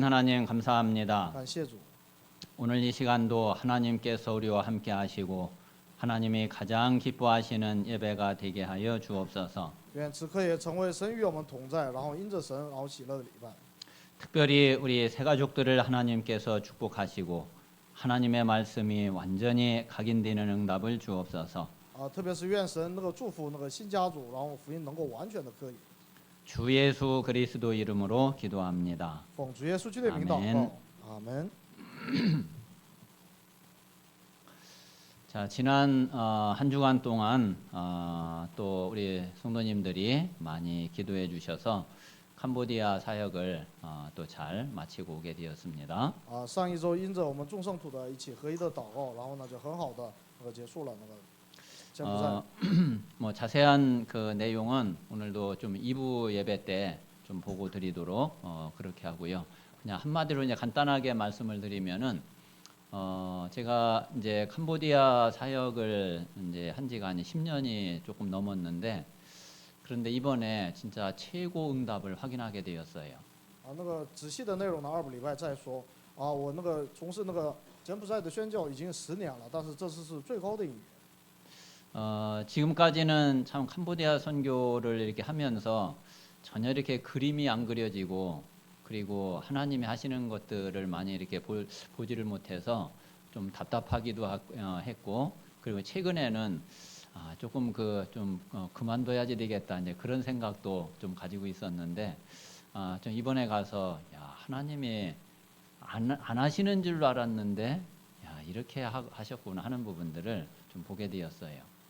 하나님 감사합니다. 感谢主， 오늘 이 시간도 하나님께서 우리와 함께 하시고 하나님이 가장 기뻐하시는 예배가 되게 하여 주옵소서. 愿此刻也成为神与我们同在，然后因着神，然后喜乐的礼拜。 특별히 우리 새 가족들을 하나님께서 축복하시고 하나님의 말씀이 완전히 각인되는 응답을 주옵소서. 啊，特别是愿神那个祝福那个新家族，然后福音能够完全的可以。 주 예수 그리스도 이름으로 기도합니다. 奉主耶稣基督的名祷 아멘 告，阿门。 자 지난 어, 한 주간 동안 어, 또 우리 성도님들이 많이 기도해 주셔서 캄보디아 사역을 어, 또 잘 마치고 오게 되었습니다. 啊，上一周因着我们众圣徒的一起合一的祷告，然后呢就很好的那个结束了那个柬埔寨。 어, 뭐 자세한 그 내용은 오늘도 좀 2부 예배 때 좀 보고 드리도록 어, 그렇게 하고요. 그냥 한마디로 이제 간단하게 말씀을 드리면은 어, 제가 이제 캄보디아 사역을 이제 한 지가 한 10년이 조금 넘었는데 그런데 이번에 진짜 최고 응답을 확인하게 되었어요. 啊，那个仔细的内容呢，二部礼拜再说。啊，我那个从事那个柬埔寨的宣教已经十年了，但是这次是最高的一年。 어, 지금까지는 참 캄보디아 선교를 이렇게 하면서 전혀 이렇게 그림이 안 그려지고 그리고 하나님이 하시는 것들을 많이 이렇게 볼, 보지를 못해서 좀 답답하기도 하- 어, 했고 그리고 최근에는 아, 조금 그 좀 어, 그만둬야지 되겠다 이제 그런 생각도 좀 가지고 있었는데 아, 좀 이번에 가서 야, 하나님이 안, 안 하시는 줄로 알았는데 야, 이렇게 하, 하셨구나 하는 부분들을 좀 보게 되었어요.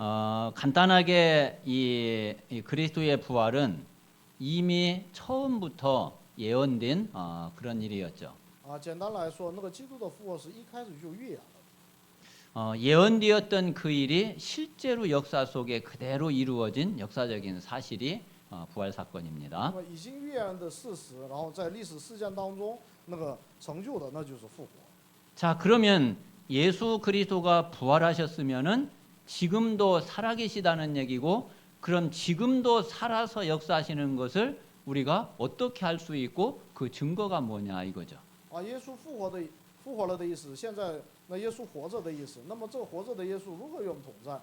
어, 간단하게 이, 이, 그리스도의 부활은 이미 처음부터 예언된 어, 그런 일이었죠. 예언되었던 그 일이 실제로 역사 속에 그대로 이루어진 역사적인 사실이 어, 부활 사건입니다. 자, 그러면 예수 그리스도가 부활하셨으면은 지금도 살아계시다는 얘기고 그럼 지금도 살아서 역사하시는 것을 우리가 어떻게 할 수 있고 그 증거가 뭐냐 이거죠. 啊，耶稣复活的复活了的意思，现在那耶稣活着的意思。那么这活着的耶稣如何与我们同在？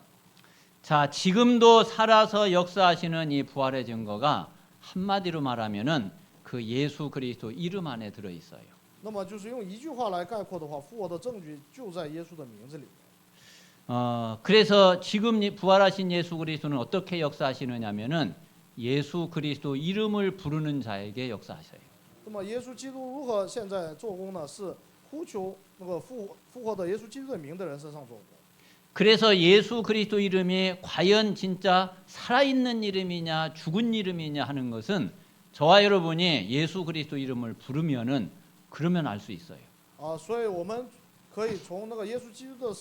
자, 지금도 살아서 역사하시는 이 부활의 증거가 한마디로 말하면은 그 예수 그리스도 이름 안에 들어 있어요. 那么就是用一句话来概括的话，复活的证据就在耶稣的名字里面。 어, 그래서 지금 이 부활하신 예수 그리스도는 어떻게 역사하시느냐면은 예수 그리스도 이름을 부르는 자에게 역사하셔요. 那么耶稣基督如何现在做工呢？是呼求那个复活复活的耶稣基督的名的人身上做工。 그래서 예수 그리스도 이름이 과연 진짜 살아있는 이름이냐 죽은 이름이냐 하는 것은 저와 여러분이 예수 그리스도 이름을 부르면은 그러면 알 수 있어요. 啊，所以我们可以从那个耶稣基督的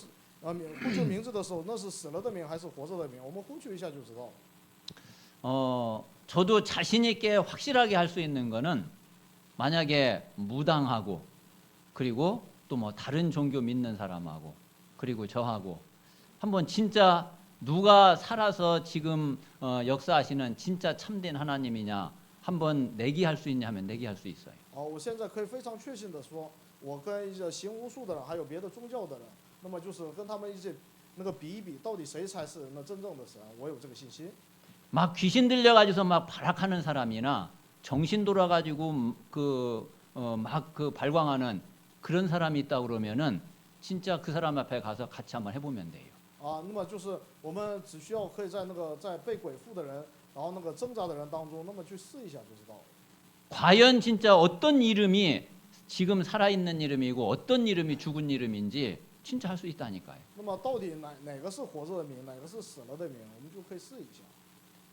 死啊名呼求名字的时候，那是死了的名还是活着的名？我们呼求一下就知道了。 어, 저도 자신 있게 확실하게 할 수 있는 거는 만약에 무당하고 그리고 또 뭐 다른 종교 믿는 사람하고 그리고 저하고 한번 진짜 누가 살아서 지금 어, 역사하시는 진짜 참된 하나님이냐 한번 내기할 수 있냐 하면 내기할 수 있어요. 啊，我现在可以非常确信的说，我跟一些行巫术的人，还有别的宗教的人， 那么就是跟他们一起那个比一比，到底谁才是那真正的神？我有这个信心。 막 귀신 들려가지고서 막 발악하는 사람이나 정신 돌아가지고 그 막 그 발광하는 그런 사람이 있다 그러면은 진짜 그 사람 앞에 가서 같이 한번 해보면 돼요. 啊，那么就是我们只需要可以在那个在被鬼附的人，然后那个挣扎的人当中，那么去试一下就知道了。 과연 진짜 어떤 이름이 지금 살아있는 이름이고 어떤 이름이 죽은 이름인지 진짜 할 수 있다니까요. 那么到底哪哪个是活着的名，哪个是死了的名，我们就可以试一下。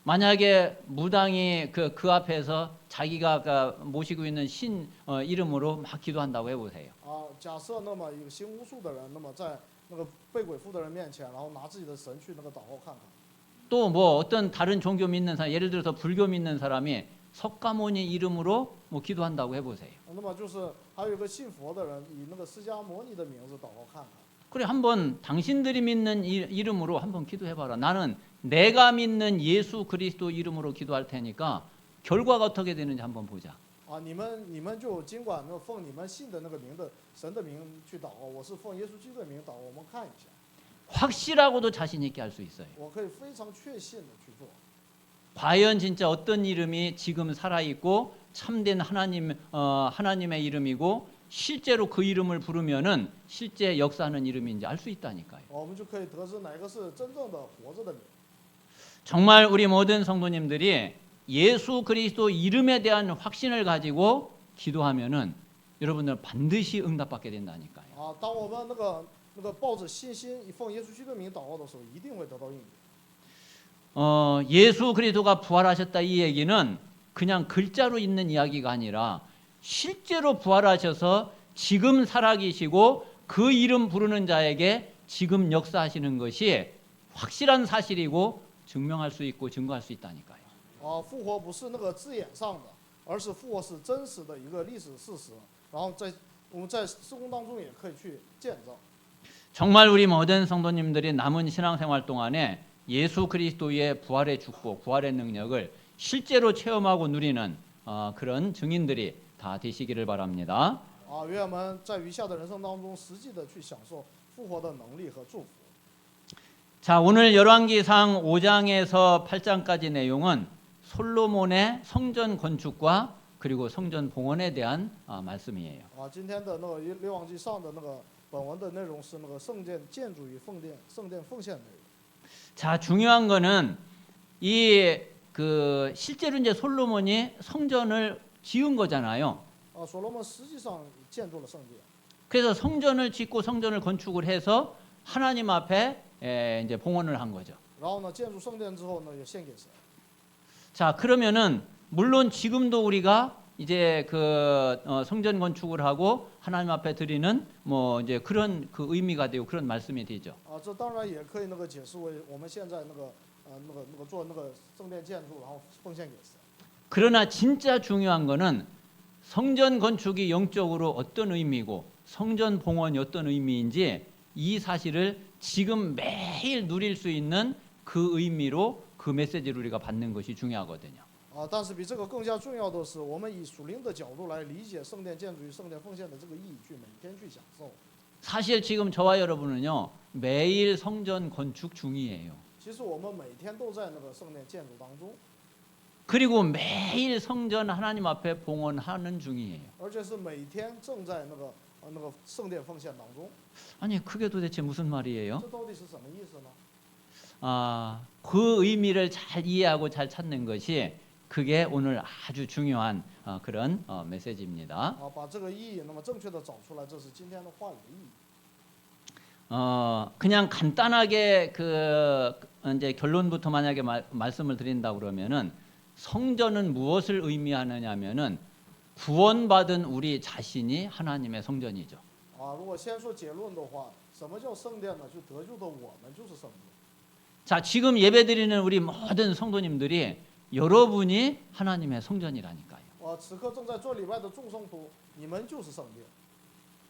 만약에 무당이 그, 그 앞에서 자기가 그 모시고 있는 신 어, 이름으로 막 기도한다고 해보세요. 啊，假设那么一个行巫术的人，那么在那个被鬼附的人面前，然后拿自己的神去那个祷告看看。 또 뭐 어떤 다른 종교 믿는 사람, 예를 들어서 불교 믿는 사람이 석가모니 이름으로 뭐 기도한다고 해보세요. 那么就是还有一个信佛的人，以那个释迦牟尼的名字祷告看看。 그래 한번 당신들이 믿는 이- 이름으로 한번 기도해봐라. 나는 내가 믿는 예수 그리스도 이름으로 기도할 테니까 결과가 어떻게 되는지 한번 보자. 啊，你们你们就尽管那个奉你们信的那个名的神的名去祷告，我是奉耶稣基督的名祷告，我们看一下， 확실하고도 자신 있게 할 수 있어요. 我可以非常确信的去做。 과연 진짜 어떤 이름이 지금 살아 있고 참된 하나님 어, 하나님의 이름이고 실제로 그 이름을 부르면은 실제 역사하는 이름인지 알 수 있다니까요. 我们就可以得知哪个是真正的活着的名。 정말 우리 모든 성도님들이 예수 그리스도 이름에 대한 확신을 가지고 기도하면은 여러분들 반드시 응답받게 된다니까요. 啊，当我们那个那个抱着信心以奉耶稣基督的名祷告的时候，一定会得到应允。 어, 예수 그리스도가 부활하셨다 이 얘기는 그냥 글자로 있는 이야기가 아니라 실제로 부활하셔서 지금 살아계시고 그 이름 부르는 자에게 지금 역사하시는 것이 확실한 사실이고 증명할 수 있고 증거할 수 있다니까요. 啊，复活不是那个字眼上的，而是复活是真实的一个历史事实。然后在我们在施工当中也可以去见证。 정말 우리 모든 성도님들이 남은 신앙생활 동안에 예수 그리스도의 부활의 축복, 부활의 능력을 실제로 체험하고 누리는 어, 그런 증인들이 다 되시기를 바랍니다. 啊，愿我们在余下的人生当中，实际的去享受复活的能力和祝福。 자, 오늘 열왕기상 5장에서 8장까지 내용은 솔로몬의 성전 건축과 그리고 성전 봉헌에 대한 아, 말씀이에요. 啊，今天的那个《列王记上》的那个本文的内容是那个圣殿建筑与奉殿圣殿奉献内容。 자, 중요한 거는 이 그 실제로 이제 솔로몬이 성전을 지은 거잖아요. 啊，所罗门实际上建筑了圣殿。 그래서 성전을 짓고 성전을 건축을 해서 하나님 앞에 에, 이제 봉헌을 한 거죠. 然后呢，建筑圣殿之后呢，也献给神。 자, 그러면은 물론 지금도 우리가 이제 그 어, 성전 건축을 하고 하나님 앞에 드리는 뭐 이제 그런 그 의미가 되고 그런 말씀이 되죠. 啊，这当然也可以那个解释为我们现在那个呃那个那个做那个圣殿建筑，然后奉献给神。 그러나 진짜 중요한 거는 성전 건축이 영적으로 어떤 의미고 성전 봉헌이 어떤 의미인지 이 사실을 지금 매일 누릴 수 있는 그 의미로 그 메시지를 우리가 받는 것이 중요하거든요. 啊，但是比这个更加重要的是，我们以属灵的角度来理解圣殿建筑与圣殿奉献的这个意义，去每天去享受。 사실 지금 저와 여러분은요 매일 성전 건축 중이에요. 其实我们每天都在那个圣殿建筑当中， 그리고 매일 성전 하나님 앞에 봉헌하는 중이에요. 아니 그게 도대체 무슨 말이에요? 아, 그 의미를 잘 이해하고 잘 찾는 것이 그게 오늘 아주 중요한 어, 그런 어, 메시지입니다. 어, 그냥 간단하게 그, 그 이제 결론부터 만약에 말, 말씀을 드린다 그러면은 성전은 무엇을 의미하느냐면은 구원받은 우리 자신이 하나님의 성전이죠. 啊，如果先说结论的话，什么叫圣殿呢？就得救的我们就是圣殿。 자, 지금 예배드리는 우리 모든 성도님들이 여러분이 하나님의 성전이라니까요. 啊，此刻正在做礼拜的众圣徒，你们就是圣殿。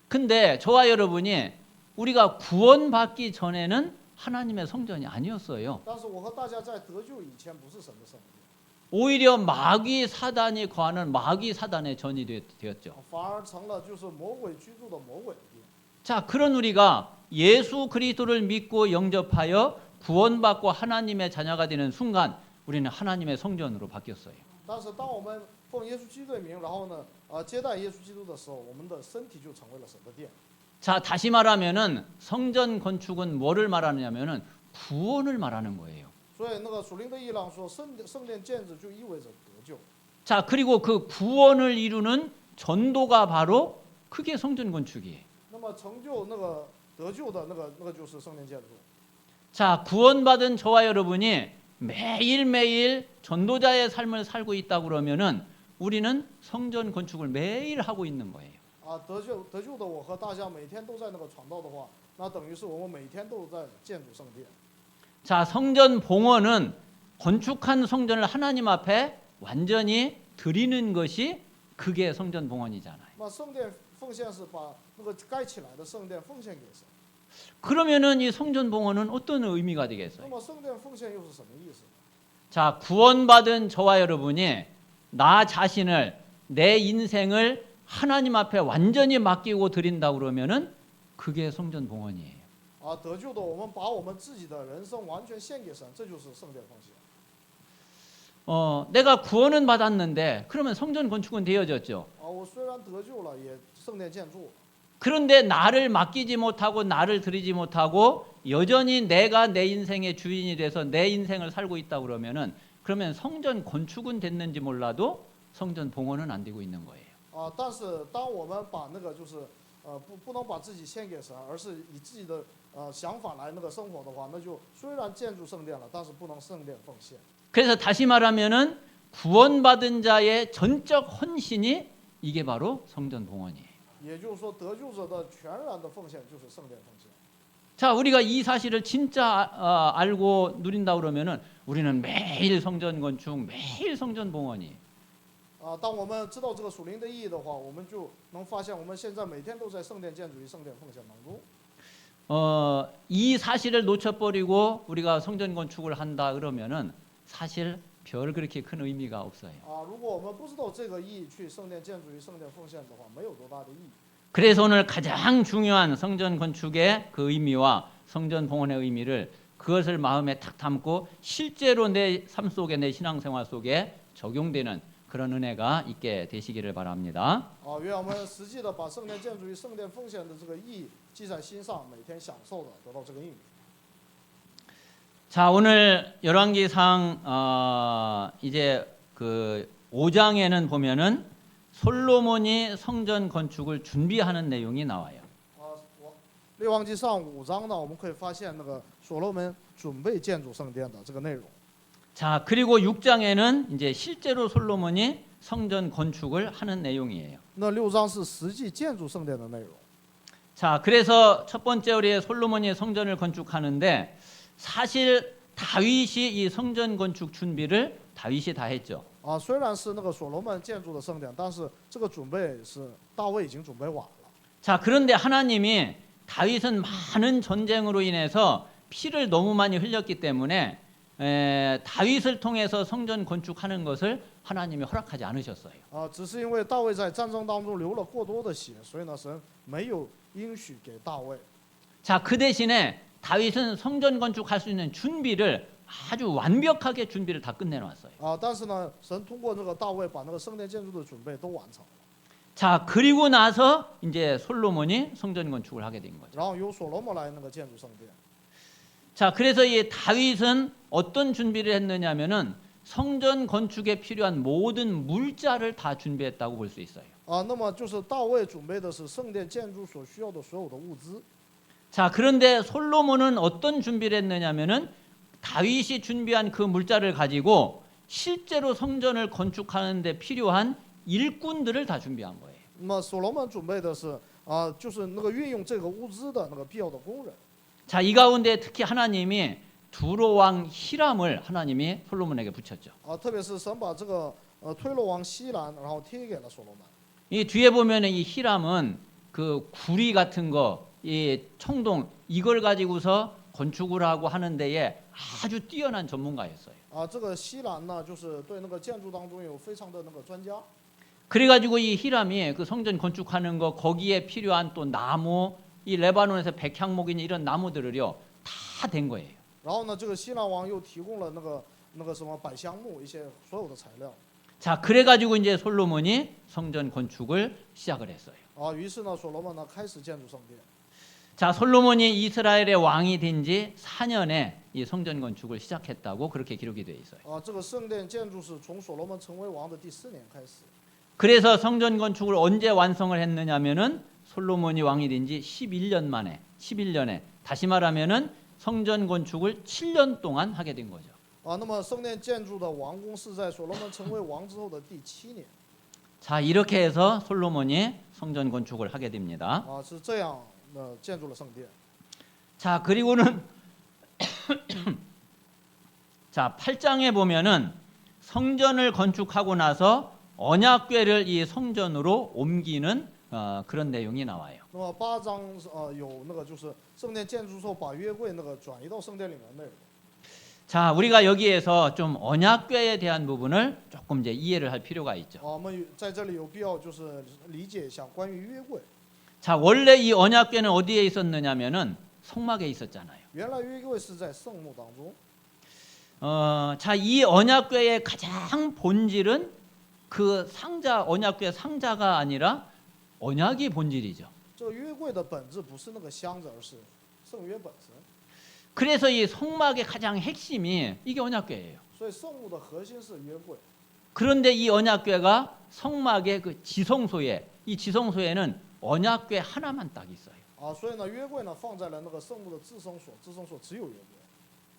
근데 저와 여러분이 우리가 구원받기 전에는 하나님의 성전이 아니었어요. 但是我和大家在得救以前不是神的圣殿， 오히려 마귀 사단이 거하는 마귀 사단의 전이 되- 되었죠. 反而成了就是魔鬼居住的魔鬼的殿。 자, 그런 우리가 예수 그리스도를 믿고 영접하여 구원받고 하나님의 자녀가 되는 순간 우리는 하나님의 성전으로 바뀌었어요. 但是当我们奉耶稣基督的名，然后呢，啊，接待耶稣基督的时候，我们的身体就成为了神的殿。 자, 다시 말하면은 성전 건축은 뭐를 말하느냐면은 구원을 말하는 거예요. 所以那个属灵的伊朗说，圣殿圣殿建制就意味着得救。 자, 그리고 그 구원을 이루는 전도가 바로 그게 성전 건축이에요. 那么成就那个得救的那个那个就是圣殿建筑。 자, 구원받은 저와 여러분이 매일매일 전도자의 삶을 살고 있다 그러면은 우리는 성전 건축을 매일 하고 있는 거예요. 啊，得救得救的我和大家每天都在那个传道的话，那等于是我们每天都在建筑圣殿。 자, 성전 봉헌은 건축한 성전을 하나님 앞에 완전히 드리는 것이 그게 성전 봉헌이잖아요. 그러면은 이 성전 봉헌은 어떤 의미가 되겠어요? 자, 구원받은 저와 여러분이 나 자신을 내 인생을 하나님 앞에 완전히 맡기고 드린다 그러면은 그게 성전 봉헌이에요. 啊，得救的我们把我们自己的人生完全献给神，这就是圣殿奉献。 어, 내가 구원은 받았는데 그러면 성전 건축은 되어졌죠. 啊，我虽然得救了，也圣殿建筑， 그런데 나를 맡기지 못하고 나를 드리지 못하고 여전히 내가 내 인생의 주인이 돼서 내 인생을 살고 있다 그러면은 그러면 성전 건축은 됐는지 몰라도 성전 봉헌은 안 되고 있는 거예요. 啊，但是当我们把那个就是呃不不能把自己献给神，而是以自己的 呃想法来那个生活的话，那就虽然建筑圣殿了，但是不能圣殿奉献。 그래서 다시 말하면은 구원받은 자의 전적 헌신이 이게 바로 성전 봉헌이에요. 也就是说，得救者的全然的奉献就是圣殿奉献。 자, 우리가 이 사실을 진짜 아, 알고 누린다 그러면은 우리는 매일 성전 건축, 매일 성전 봉헌이 啊，当我们知道这个属灵的意义的话，我们就能发现我们现在每天都在圣殿建筑与圣殿奉献当中。 어, 이 사실을 놓쳐버리고 우리가 성전 건축을 한다 그러면은 사실 별 그렇게 큰 의미가 없어요. 啊，如果我们不知道这个意义，去圣殿建筑与圣殿奉献的话，没有多大的意义。 그래서 오늘 가장 중요한 성전 건축의 그 의미와 성전 봉헌의 의미를 그것을 마음에 탁 담고 실제로 내 삶 속에 내 신앙생활 속에 적용되는 그런 은혜가 있게 되시기를 바랍니다. 啊，愿我们实际的把圣殿建筑与圣殿奉献的这个意义 记在心上，每天享受的得到这个应许。 자 오늘 열왕기상 어, 이제 그 5장에는 보면은 솔로몬이 성전 건축을 준비하는 내용이 나와요. 啊，我列王记上五章呢，我们可以发现那个所罗门准备建筑圣殿的这个内容。 자 그리고 6장에는 이제 실제로 솔로몬이 성전 건축을 하는 내용이에요. 那六章是实际建筑圣殿的内容。 자 그래서 첫 번째 우리 솔로몬이 성전을 건축하는데 사실 다윗이 이 성전 건축 준비를 다윗이 다 했죠. 啊，虽然是那个所罗门建筑的圣殿，但是这个准备是大卫已经准备完了。 자, 그런데 하나님이 다윗은 많은 전쟁으로 인해서 피를 너무 많이 흘렸기 때문에 에, 다윗을 통해서 성전 건축하는 것을 하나님이 허락하지 않으셨어요. 啊，只是因为大卫在战争当中流了过多的血，所以呢，神没有应许给大卫。 자, 그 대신에 다윗은 성전 건축할 수 있는 준비를 아주 완벽하게 준비를 다 끝내놨어요. 啊，但是呢，神通过这个大卫把那个圣殿建筑的准备都完成了， 자, 그리고 나서 이제 솔로몬이 성전 건축을 하게 된 거죠. 然后由所罗门来那个建筑圣殿。 자, 그래서 이 다윗은 어떤 준비를 했느냐면은 성전 건축에 필요한 모든 물자를 다 준비했다고 볼 수 있어요. 啊，那么就是大卫准备的是圣殿建筑所需要的所有的物资。 자, 그런데 솔로몬은 어떤 준비를 했느냐면은 다윗이 준비한 그 물자를 가지고 실제로 성전을 건축하는 데 필요한 일꾼들을 다 준비한 거예요. 那么所罗门准备的是啊，就是那个运用这个物资的那个必要的工人。 자, 이 가운데 특히 하나님이 두로 왕 히람을 하나님이 솔로몬에게 붙였죠. 啊，特别是神把这个呃推罗王西兰，然后贴给了所罗门。 이 뒤에 보면은 이 히람은 그 구리 같은 거, 이 청동 이걸 가지고서 건축을 하고 하는 데에 아주 뛰어난 전문가였어요. 啊，这个西兰呢，就是对那个建筑当中有非常的那个专家。 그래가지고 이 히람이 그 성전 건축하는 거 거기에 필요한 또 나무 이 레바논에서 백향목이니 이런 나무들을요 다 된 거예요. 然后呢，这个西兰王又提供了那个那个什么百香木一些所有的材料。 자 그래가지고 이제 솔로몬이 성전 건축을 시작을 했어요. 啊，于是呢，所罗门呢开始建筑圣殿。 자 솔로몬이 이스라엘의 왕이 된 지 4년에 이 성전 건축을 시작했다고 그렇게 기록이 되어 있어요. 啊，这个圣殿建筑是从所罗门成为王的第四年开始。 그래서 성전 건축을 언제 완성을 했느냐면은 솔로몬이 왕이 된 지 11년 만에 11년에 다시 말하면은 성전 건축을 7년 동안 하게 된 거죠. 啊，那么圣殿建筑的完工是在所罗门成为王之后的第七年 자, 이렇게 해서 솔로몬이 성전 건축을 하게 됩니다. 啊，是这样呃建筑了圣殿。 자, 그리고는 자, 8장에 보면은 성전을 건축하고 나서 언약궤를 이 성전으로 옮기는 어, 그런 내용이 나와요. 那么八章呃有那个就是圣殿建筑之后把约柜那个转移到圣殿里面的内容。 자, 우리가 여기에서 좀 언약궤에 대한 부분을 조금 이제 이해를 할 필요가 있죠. 啊，我们有在这里有必要就是理解一下关于约柜。 자, 원래 이 언약궤는 어디에 있었느냐면은 성막에 있었잖아요. 原来约柜是在圣墓当中， 어, 자, 이 언약궤의 가장 본질은 그 상자 언약궤 상자가 아니라 언약이 본질이죠. 这个约柜的本质不是那个箱子，而是圣约本身。 그래서 이 성막의 가장 핵심이 이게 언약궤예요. 그런데 이 언약궤가 성막의 그 지성소에 이 지성소에는 언약궤 하나만 딱 있어요.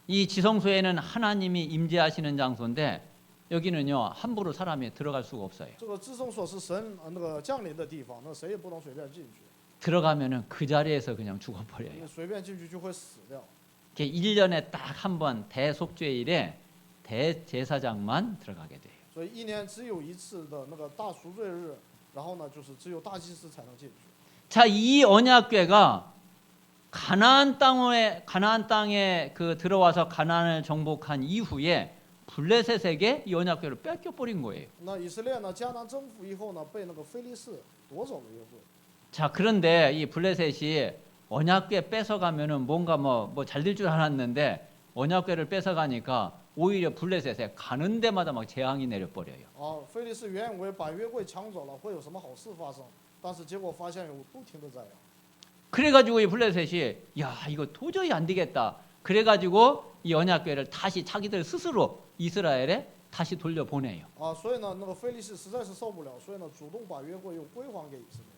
이 지성소에는 하나님이 임재하시는 장소인데 여기는요 함부로 사람이 들어갈 수가 없어요. 들어가면은 그 자리에서 그냥 죽어버려요. 随便进去就会死掉。 이게 1년에 딱 한 번 대속죄일에 대제사장만 들어가게 돼요. 所以一年只有一次的那个大赎罪日，然后呢，就是只有大祭司才能进去。 자, 이 언약궤가 가나안 땅에 가나안 땅에 그 들어와서 가나안을 정복한 이후에 블레셋에게 이 언약궤를 뺏겨 버린 거예요. 那以色列呢，迦南征服以后呢，被那个非利士夺走了约柜。 자, 그런데 이 블레셋이 언약궤 뺏어가면은 뭔가 뭐 뭐 잘 될 줄 알았는데 언약궤를 뺏어가니까 오히려 블레셋에 가는 데마다 막 재앙이 내려버려요. 啊，非利士原以为把约柜抢走了会有什么好事发生，但是结果发现有不停的灾殃。 그래가지고 이 블레셋이 야 이거 도저히 안 되겠다. 그래가지고 이 언약궤를 다시 자기들 스스로 이스라엘에 다시 돌려보내요. 啊，所以呢，那个非利士实在是受不了，所以呢，主动把约柜又归还给以色列。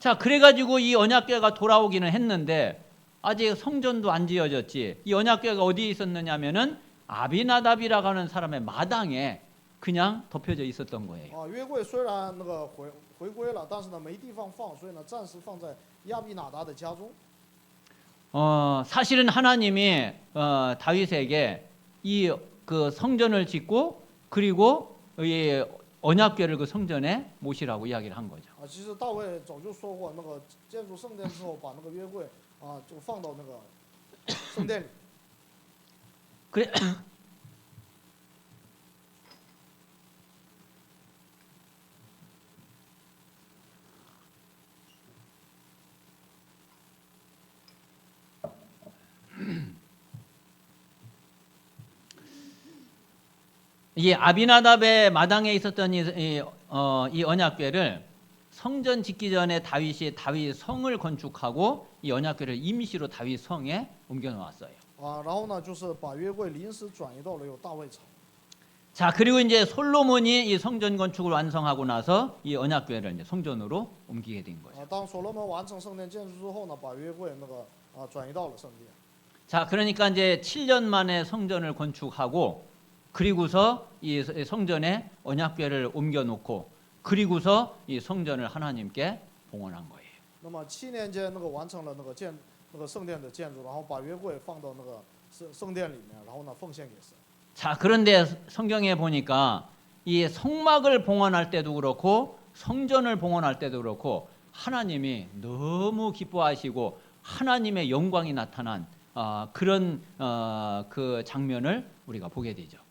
자 그래가지고 이 언약궤가 돌아오기는 했는데 아직 성전도 안 지어졌지. 이 언약궤가 어디에 있었느냐면은 아비나답이라고 하는 사람의 마당에 그냥 덮여져 있었던 거예요. 啊，约柜虽然那个回回归了，但是呢没地方放，所以呢暂时放在亚比拿达的家中。 어, 사실은 하나님이 어, 다윗에게 이 그 성전을 짓고 그리고 이 언약궤를 그 성전에 모시라고 이야기를 한 거죠. 啊，其实大卫早就说过，那个建筑圣殿之后，把那个约柜啊就放到那个圣殿里。 그래 이 아비나답의 마당에 있었던 이, 이, 어, 이 언약궤를 성전 짓기 전에 다윗이 다윗 성을 건축하고 이 언약궤를 임시로 다윗 성에 옮겨 놓았어요. 啊，然后呢，就是把约柜临时转移到了有大卫城。 자 그리고 이제 솔로몬이 이 성전 건축을 완성하고 나서 이 언약궤를 이제 성전으로 옮기게 된 거죠. 啊，当所罗门完成圣殿建筑之后呢，把约柜那个啊转移到了圣殿。 자 그러니까 이제 7년 만에 성전을 건축하고 그리고서 이 성전에 언약궤를 옮겨 놓고 그리고서 이 성전을 하나님께 봉헌한 거예요. 那么七年间，那个完成了那个建那个圣殿的建筑，然后把约柜放到那个圣圣殿里面，然后呢奉献给神。 자 그런데 성경에 보니까 이 성막을 봉헌할 때도 그렇고 성전을 봉헌할 때도 그렇고 하나님이 너무 기뻐하시고 하나님의 영광이 나타난 아, 그런 어, 그 장면을 우리가 보게 되죠.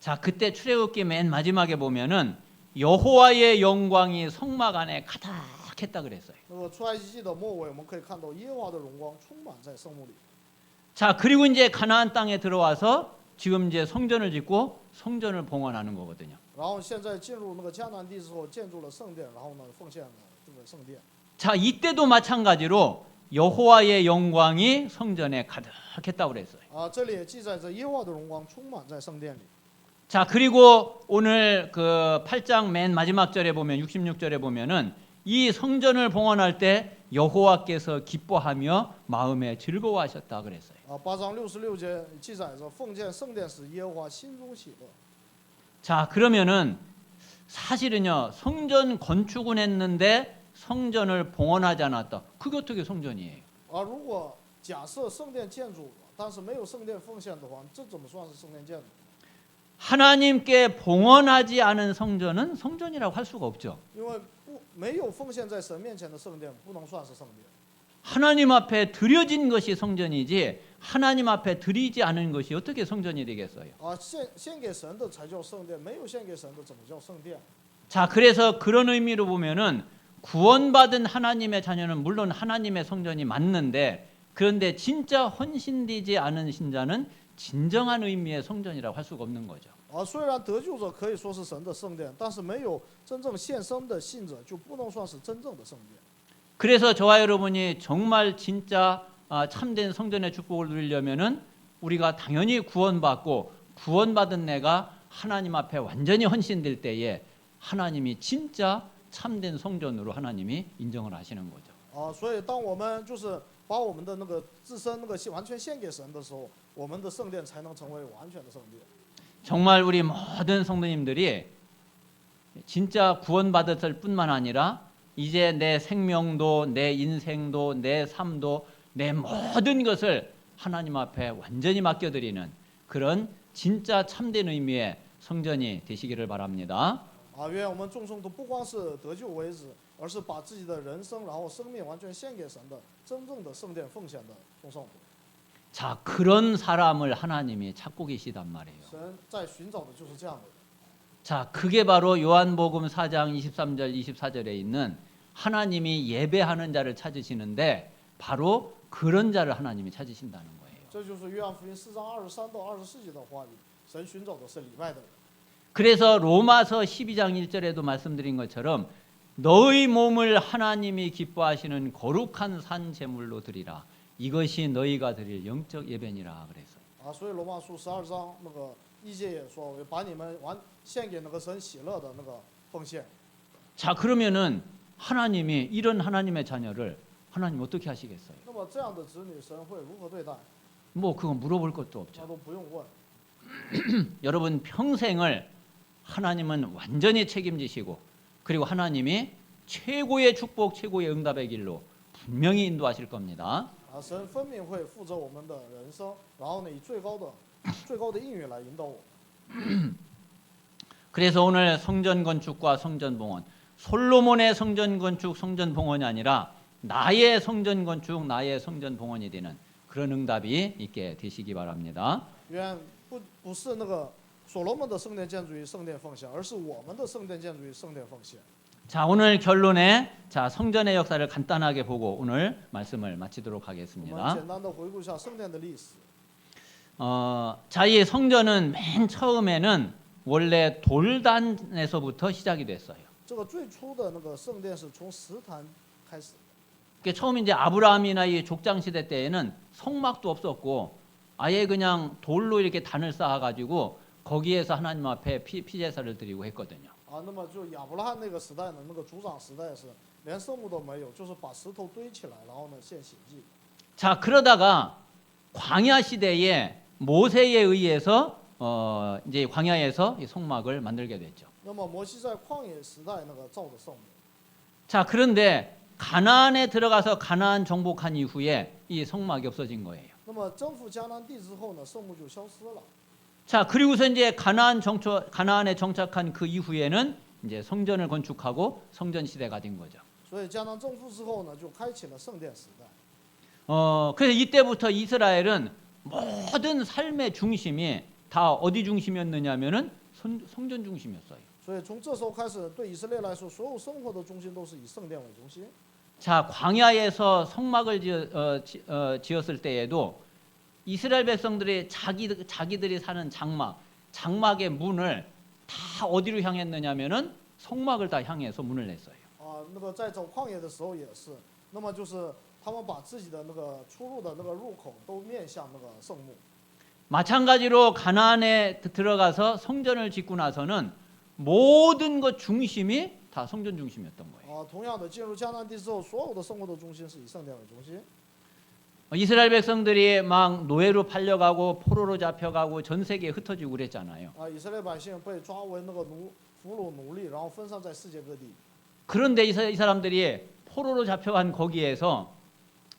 자 그때 출애굽기 맨 마지막에 보면은 여호와의 영광이 성막 안에 가득했다 그랬어요. 那个出埃及记的末尾，我们可以看到耶和华的荣光充满在圣墓里。 자 그리고 이제 가나안 땅에 들어와서 지금 이제 성전을 짓고 성전을 봉헌하는 거거든요. 然后现在进入那个迦南地之后，建筑了圣殿，然后呢奉献了这个圣殿。 자, 이때도 마찬가지로 여호와의 영광이 성전에 가득했다고 그랬어요. 啊，这里也记载着耶和华的荣光充满在圣殿里。 자, 그리고 오늘 그 8장 맨 마지막 절에 보면 66절에 보면은 이 성전을 봉헌할 때 여호와께서 기뻐하며 마음에 즐거워하셨다 그랬어요. 啊，八章六十六节记载着奉献圣殿时，耶和华心中喜乐。 자, 그러면은 사실은요. 성전 건축은 했는데 성전을 봉헌하지 않았다. 그게 어떻게 성전이에요? 啊，如果假设圣殿建筑了，但是没有圣殿奉献的话，这怎么算是圣殿建筑？ 하나님께 봉헌하지 않은 성전은 성전이라고 할 수가 없죠. 因为不没有奉献在神面前的圣殿，不能算是圣殿。 하나님 앞에 드려진 것이 성전이지 하나님 앞에 드리지 않은 것이 어떻게 성전이 되겠어요? 啊，献献给神的才叫圣殿，没有献给神的怎么叫圣殿？ 자, 그래서 그런 의미로 보면은 구원받은 하나님의 자녀는 물론 하나님의 성전이 맞는데 그런데 진짜 헌신되지 않은 신자는 진정한 의미의 성전이라고 할 수가 없는 거죠. 啊，虽然得救者可以说是神的圣殿，但是没有真正献身的信者，就不能算是真正的圣殿。 그래서 저와 여러분이 정말 진짜 아, 참된 성전의 축복을 누리려면은 우리가 당연히 구원받고 구원받은 내가 하나님 앞에 완전히 헌신될 때에 하나님이 진짜 참된 성전으로 하나님이 인정을 하시는 거죠. 啊，所以当我们就是把我们的那个自身那个献完全献给神的时候，我们的圣殿才能成为完全的圣殿。 정말 우리 모든 성도님들이 진짜 구원받았을 뿐만 아니라 이제 내 생명도 내 인생도 내 삶도 내 모든 것을 하나님 앞에 완전히 맡겨드리는 그런 진짜 참된 의미의 성전이 되시기를 바랍니다. 啊，愿我们众生都不光是得救为止， 而是把自己的人生，然后生命完全献给神的真正的圣殿奉献的众圣徒。 자 그런 사람을 하나님이 찾고 계시단 말이에요. 神在寻找的就是这样的人。 자, 그게 바로 요한복음 4장 23절 24절에 있는 하나님이 예배하는 자를 찾으시는데 바로 그런 자를 하나님이 찾으신다는 거예요. 这就是约翰福音四章二十三到二十四节的话语，神寻找的是礼拜的人。 그래서 로마서 12장 1절에도 말씀드린 것처럼 너희 몸을 하나님이 기뻐하시는 거룩한 산 제물로 드리라. 이것이 너희가 드릴 영적 예배니라 그랬어요. 啊，所以罗马书十二章那个一节也说，把你们完献给那个神喜乐的那个奉献。 자, 그러면은 하나님이 이런 하나님의 자녀를 하나님 어떻게 하시겠어요? 那么这样的子女，神会如何对待？ 뭐 그건 물어볼 것도 없죠. 那都不用问。 여러분 평생을 하나님은 완전히 책임지시고 그리고 하나님이 최고의 축복, 최고의 응답의 길로 분명히 인도하실 겁니다. 啊，神分明会负责我们的人生，然后呢，以最高的、最高的应允来引导我。 그래서 오늘 성전 건축과 성전 봉헌, 솔로몬의 성전 건축, 성전 봉헌이 아니라 나의 성전 건축, 나의 성전 봉헌이 되는 그런 응답이 있게 되시기 바랍니다. 愿不不是那个 所罗门的圣殿建筑于圣殿奉献，而是我们的圣殿建筑于圣殿奉献。 자, 오늘 결론에 자, 성전의 역사를 간단하게 보고 오늘 말씀을 마치도록 我们 하겠습니다. 简单的回顾一下圣殿的历史。 어, 자, 이 성전은 맨 처음에는 원래 돌단에서부터 시작이 됐어요. 这个最初的那个圣殿是从石坛开始， 그 처음 이제 아브라함이나 이 족장 시대 때에는 성막도 없었고 아예 그냥 돌로 이렇게 단을 쌓아 가지고 거기에서 하나님 앞에 피, 피제사를 드리고 했거든요. 啊，那么就亚伯拉罕那个时代呢，那个族长时代是连圣母都没有，就是把石头堆起来，然后呢献血祭。 자, 그러다가 광야 시대에 모세에 의해서 어, 이제 광야에서 이 성막을 만들게 됐죠. 那么摩西在旷野时代那个造的圣母， 자, 그런데 가나안에 들어가서 가나안 정복한 이후에 이 성막이 없어진 거예요. 那么征服迦南地之后呢，圣母就消失了。 자, 그리고서 이제 가나안 정처 가나안에 정착한 그 이후에는 이제 성전을 건축하고 성전 시대가 된 거죠. 所以迦南征服之后呢，就开启了圣殿时代。 어, 그래서 이때부터 이스라엘은 모든 삶의 중심이 다 어디 중심이었느냐면은 성, 성전 중심이었어요. 所以从这时候开始，对以色列来说，所有生活的中心都是以圣殿为中心。 자, 광야에서 성막을 지어, 어, 지, 어, 지었을 때에도 이스라엘 백성들이 자기 자기들이 사는 장막, 장막의 문을 다 어디로 향했느냐면은 성막을 다 향해서 문을 냈어요. 啊，那个在走旷野的时候也是，那么就是他们把自己的那个出入的那个入口都面向那个圣墓。 마찬가지로 가나안에 드- 들어가서 성전을 짓고 나서는 모든 것 중심이 다 성전 중심이었던 거예요. 啊，同样的，进入迦南地之后，所有的生活的中心是以圣殿为中心。 어, 이스라엘 백성들이 막 노예로 팔려가고 포로로 잡혀가고 전 세계에 흩어지고 그랬잖아요. 啊，以色列百姓被抓为那个奴俘虏奴隶，然后分散在世界各地。 그런데 이, 사- 이 사람들이 포로로 잡혀간 거기에서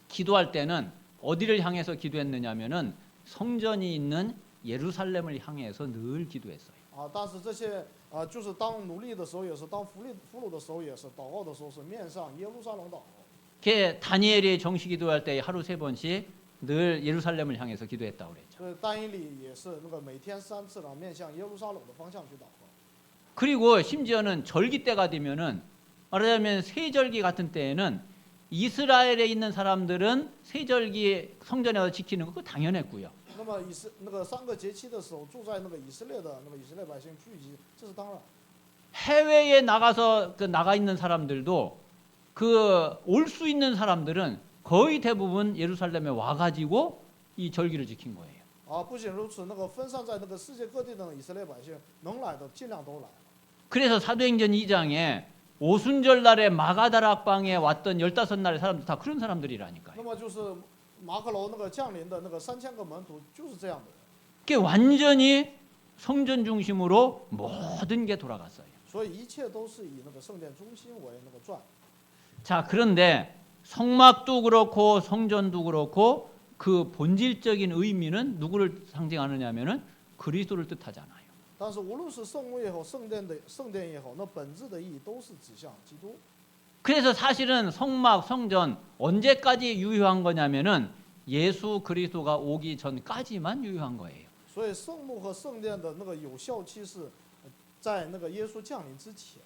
기도할 때는 어디를 향해서 기도했느냐면은 성전이 있는 예루살렘을 향해서 늘 기도했어요. 啊，但是这些啊，就是当奴隶的时候也是，当俘虏俘虏的时候也是，祷告的时候是面向耶路撒冷祷告。 그 다니엘이 정식 기도할 때 하루 세 번씩 늘 예루살렘을 향해서 기도했다고 그랬죠. 所以单一里也是那个每天三次，然后面向耶路撒冷的方向去祷告。 그리고 심지어는 절기 때가 되면은 말하자면 세절기 같은 때에는 이스라엘에 있는 사람들은 세절기 성전에서 지키는 거 그거 당연했고요. 那么以色那个三个节期的时候，住在那个以色列的那个以色列百姓聚集，这是当然。 해외에 나가서 그 나가 있는 사람들도 그 올 수 있는 사람들은 거의 대부분 예루살렘에 와가지고 이 절기를 지킨 거예요. 啊，不仅如此，那个分散在那个世界各地的以色列百姓，能来的尽量都来了。 그래서 사도행전 2장에 오순절 날에 마가다락방에 왔던 15날의 사람들 다 그런 사람들이라니까요. 那么就是马可楼那个降临的那个三千个门徒就是这样的人， 그게 완전히 성전 중심으로 모든 게 돌아갔어요. 所以一切都是以那个圣殿中心为那个转。 자, 그런데 성막도 그렇고 성전도 그렇고 그 본질적인 의미는 누구를 상징하느냐면은 그리스도를 뜻하잖아요. 但是无论是圣墓也好，圣殿的圣殿也好，那本质的意义都是指向基督。 그래서 사실은 성막, 성전 언제까지 유효한 거냐면은 예수 그리스도가 오기 전까지만 유효한 거예요. 所以圣墓和圣殿的那个有效期是呃在那个耶稣降临之前。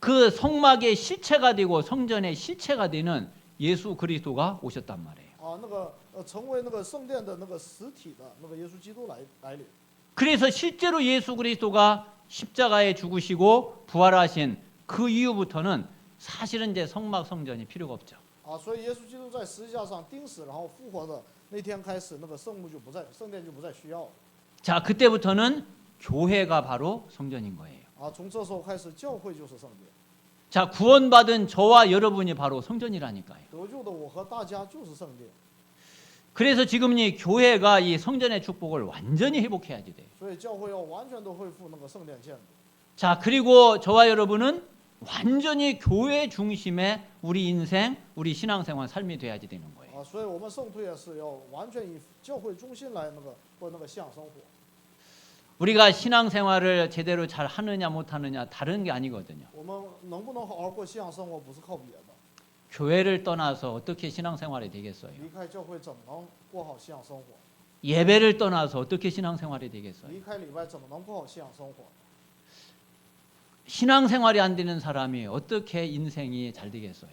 그 성막의 실체가 되고 성전의 실체가 되는 예수 그리스도가 오셨단 말이에요. 啊，那个呃，成为那个圣殿的那个实体的那个耶稣基督来来临。 그래서 실제로 예수 그리스도가 십자가에 죽으시고 부활하신 그 이후부터는 사실은 이제 성막 성전이 필요가 없죠. 啊，所以耶稣基督在十字架上钉死，然后复活的那天开始，那个圣墓就不再，圣殿就不再需要了。 자, 그때부터는 교회가 바로 성전인 거예요. 아, 자, 구원받은 저와 여러분이 바로 성전이라니까요. 그래서 지금 이 교회가 이 성전의 축복을 완전히 회복해야지 돼. 자, 그리고 저와 여러분은 완전히 교회 중심의 우리 인생, 우리 신앙생활 삶이 돼야지 되는 거예요. 아, 우리가 신앙생활을 제대로 잘 하느냐 못하느냐 다른 게 아니거든요. 교회를 떠나서 어떻게 신앙생활이 되겠어요? 예배를 떠나서 어떻게 신앙생활이 되겠어요? 신앙생활이 안 되는 사람이 어떻게 인생이 잘 되겠어요?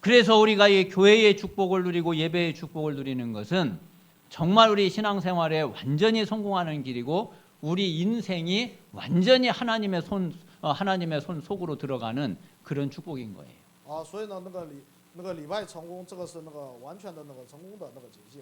그래서 우리가 이 교회의 축복을 누리고 예배의 축복을 누리는 것은 정말 우리 신앙생활에 완전히 성공하는 길이고 우리 인생이 완전히 하나님의 손 어, 하나님의 손 속으로 들어가는 그런 축복인 거예요. 啊，所以呢，那个礼那个礼拜成功，这个是那个完全的那个成功的那个捷径。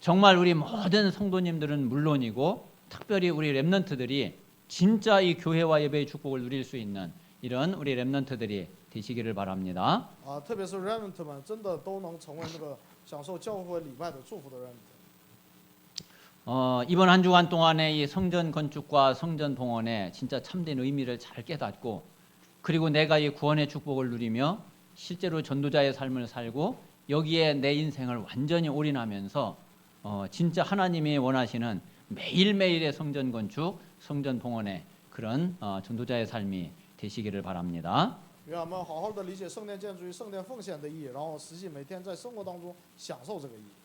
정말 우리 모든 성도님들은 물론이고 특별히 우리 렘넌트들이 진짜 이 교회와 예배의 축복을 누릴 수 있는 이런 우리 렘넌트들이 되시기를 바랍니다. 啊，特别是 remnant 们，真的都能成为那个享受教会礼拜的祝福的 remnant。 어, 이번 한 주간 동안에 이 성전 건축과 성전 봉헌의 진짜 참된 의미를 잘 깨닫고 그리고 내가 이 구원의 축복을 누리며 실제로 전도자의 삶을 살고 여기에 내 인생을 완전히 올인하면서 어, 진짜 하나님이 원하시는 매일매일의 성전 건축, 성전 봉헌의 그런 어, 전도자의 삶이 되시기를 바랍니다. 愿我们好好的理解圣殿建筑与圣殿奉献的意义，然后实际每天在生活当中享受这个意义。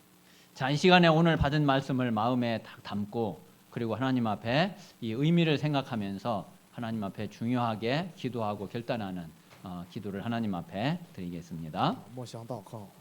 자, 이 시간에 오늘 받은 말씀을 마음에 딱 담고 그리고 하나님 앞에 이 의미를 생각하면서 하나님 앞에 중요하게 기도하고 결단하는 어, 기도를 하나님 앞에 드리겠습니다. 아,